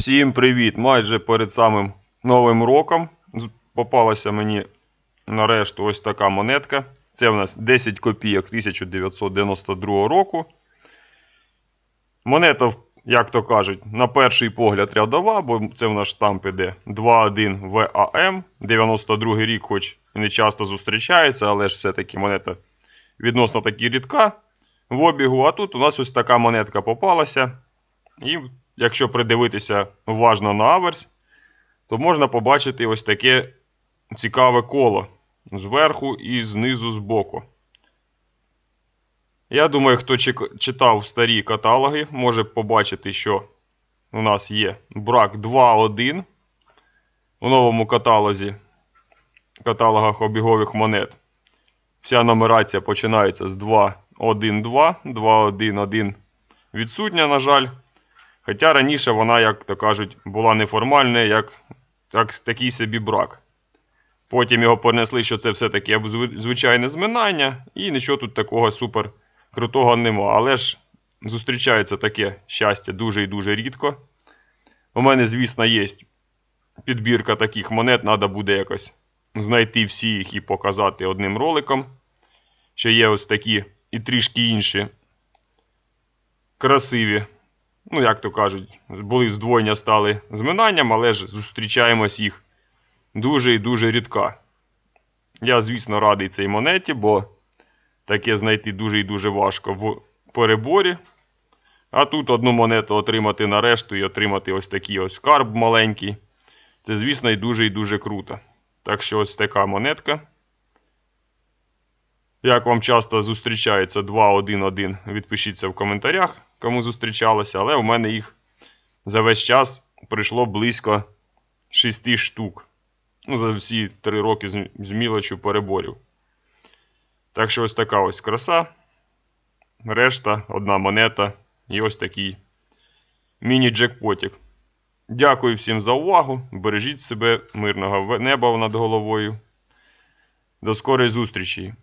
Всім привіт! Майже перед самим Новим роком попалася мені нарешту ось така монетка. Це в нас 10 копійок 1992 року. Монета, як то кажуть, на перший погляд рядова, бо це в нас штамп іде 2.1 ВАМ. 92 рік, хоч і не часто зустрічається, але ж все-таки монета відносно таки рідка в обігу. А тут у нас ось така монетка попалася. І якщо придивитися уважно на аверс, то можна побачити ось таке цікаве коло зверху і знизу збоку. Я думаю, хто читав старі каталоги, може побачити, що у нас є брак 2.1 у новому каталозі, каталогах обігових монет. Вся нумерація починається з 2.1.2, 2.1.1 відсутня, на жаль. Хоча раніше вона, як то кажуть, була неформальна, як, як такий собі брак. Потім його понесли, що це все-таки звичайне зминання, і нічого тут такого супер крутого нема. Але ж зустрічається таке щастя дуже і дуже рідко. У мене, звісно, є підбірка таких монет, треба буде якось знайти всі їх і показати одним роликом. Що є ось такі і трішки інші красиві ну, як то кажуть, були здвоєння стали зминанням, але ж зустрічаємось їх дуже і дуже рідка. Я, звісно, радий цій монеті, бо таке знайти дуже і дуже важко в переборі. А тут одну монету отримати нарешту і отримати ось такий ось карб маленький. Це, звісно, і дуже і дуже круто. Так що ось така монетка. Як вам часто зустрічається 2-1-1, відпишіться в коментарях, кому зустрічалося, але у мене їх за весь час прийшло близько 6 штук. Ну, за всі 3 роки з, мілочю переборів. Так що ось така ось краса. Решта, одна монета і ось такий міні-джекпотік. Дякую всім за увагу. Бережіть себе, мирного неба над головою. До скорої зустрічі!